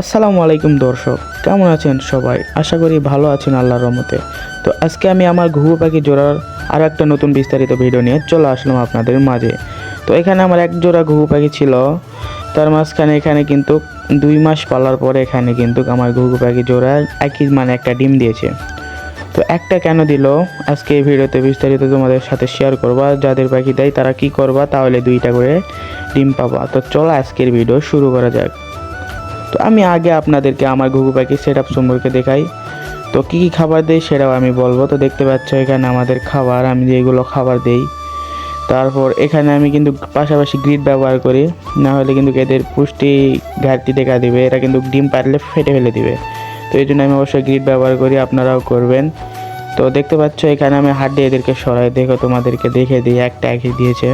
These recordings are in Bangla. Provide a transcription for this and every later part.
আসসালামু আলাইকুম দর্শক, কেমন আছেন সবাই? আশা করি ভালো আছেন আল্লাহর রহমতে। তো আজকে আমি আমার ঘুঘু পাখি জোড়ার আরও একটা নতুন বিস্তারিত ভিডিও নিয়ে চলে আসলাম আপনাদের মাঝে। তো এখানে আমার এক জোড়া ঘুঘু পাখি ছিল। তার মাঝখানে এখানে কিন্তু দুই মাস পালার পরে এখানে কিন্তু আমার ঘুঘু পাখি জোড়া একই মানে একটা ডিম দিয়েছে। তো একটা কেন দিল? আজকে এই ভিডিওতে বিস্তারিত তোমাদের সাথে শেয়ার করবা। যাদের পাখি দেয় তারা কি করবা? তাহলে দুইটা করে ডিম পাবা। তো চলো আজকের ভিডিও শুরু করা যাক। তো আমি আগে আপনাদেরকে আমার ঘুঘু পাখি সেট আপ সম্পর্কে দেখাই। তো কী কী খাবার দেয় সেটাও আমি বলব। তো দেখতে পাচ্ছ এখানে আমাদের খাবার, আমি যেগুলো খাবার দেই। তারপর এখানে আমি কিন্তু পাশাপাশি গ্রিড ব্যবহার করি। না হলে কিন্তু এদের পুষ্টি ঘাটতি দেখা দিবে। এরা কিন্তু ডিম পারলে ফেটে ফেলে দিবে। তো এই জন্য আমি অবশ্যই গ্রিড ব্যবহার করি, আপনারাও করবেন। তো দেখতে পাচ্ছ এখানে আমি হাড্ডি এদেরকে সরাই, দেখো তোমাদেরকে দেখে দিই। একটা একই দিয়েছে।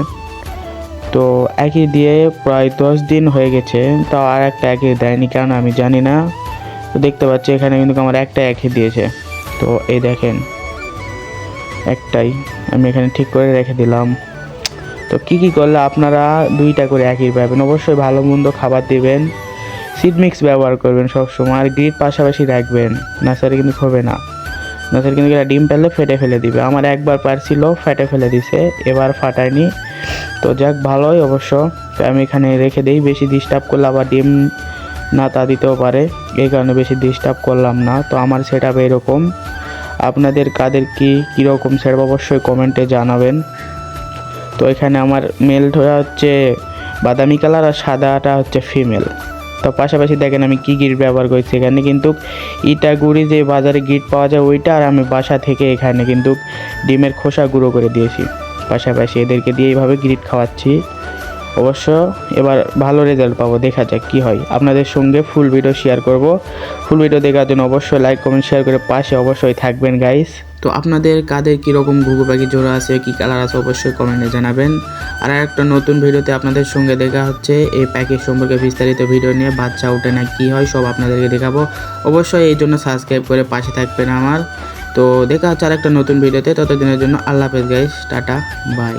তো একই দিয়ে প্রায় দশ দিন হয়ে গেছে, তাও আর একটা একই দেয়নি কারণ আমি জানি না। তো দেখতে পাচ্ছি এখানে কিন্তু আমার একটা একই দিয়েছে। তো এই দেখেন, একটাই আমি এখানে ঠিক করে রেখে দিলাম। তো কি কি করলে আপনারা দুইটা করে একই পাবেন? অবশ্যই ভালো মন্দ খাবার দিবেন। সিড মিক্স ব্যবহার করবেন সবসময়, আর গ্রিড পাশাপাশি রাখবেন। নার্সারি কিন্তু হবে না। নার্সারি কিন্তু ডিম পেলে ফেটে ফেলে দিবে। আমার একবার পারছিল, ফেটে ফেলে দিছে, এবার ফাটায়নি। তো যাক, ভালোই অবশ্য। আমি এখানে রেখে দিই, বেশি ডিস্টার্ব করলে আবার ডিম না তা দিতেও পারে। এই কারণে বেশি ডিস্টার্ব করলাম না। তো আমার সেট এরকম। আপনাদের কাদের কি কীরকম সেট অবশ্যই কমেন্টে জানাবেন। তো এখানে আমার মেলটা হচ্ছে বাদামি কালার আর সাদাটা হচ্ছে ফিমেল তো পাশাপাশি দেখেন আমি কি গিট ব্যবহার করছি এখানে কিন্তু ইটা গুঁড়ি যে বাজারে গিট পাওয়া যায়, ওইটা আর আমি বাসা থেকে এখানে কিন্তু ডিমের খোসা গুঁড়ো করে দিয়েছি। পাশাপাশি এদেরকে দিয়ে এইভাবে গ্রিট খাওয়াচ্ছি। অবশ্য এবার ভালো রেজাল্ট পাবো, দেখা যাক কী হয়। আপনাদের সঙ্গে ফুল ভিডিও শেয়ার করব। ফুল ভিডিও দেখার জন্য অবশ্যই লাইক কমেন্ট শেয়ার করে পাশে অবশ্যই থাকবেন গাইস তো আপনাদের কাদের কীরকম ঘুঘু পাখি জোড়া আছে, কী কালার আছে অবশ্যই কমেন্টে জানাবেন। আর একটা নতুন ভিডিওতে আপনাদের সঙ্গে দেখা হচ্ছে, এই প্যাকেজ সম্পর্কে বিস্তারিত ভিডিও নিয়ে বাচ্চা ওঠে না কী হয় সব আপনাদেরকে দেখাবো। অবশ্যই এই জন্য সাবস্ক্রাইব করে পাশে থাকবেন আমার। তো দেখা হচ্ছে আর একটা নতুন ভিডিওতে, ততদিনের জন্য আল্লাহ হাফেজ গাইস টাটা বাই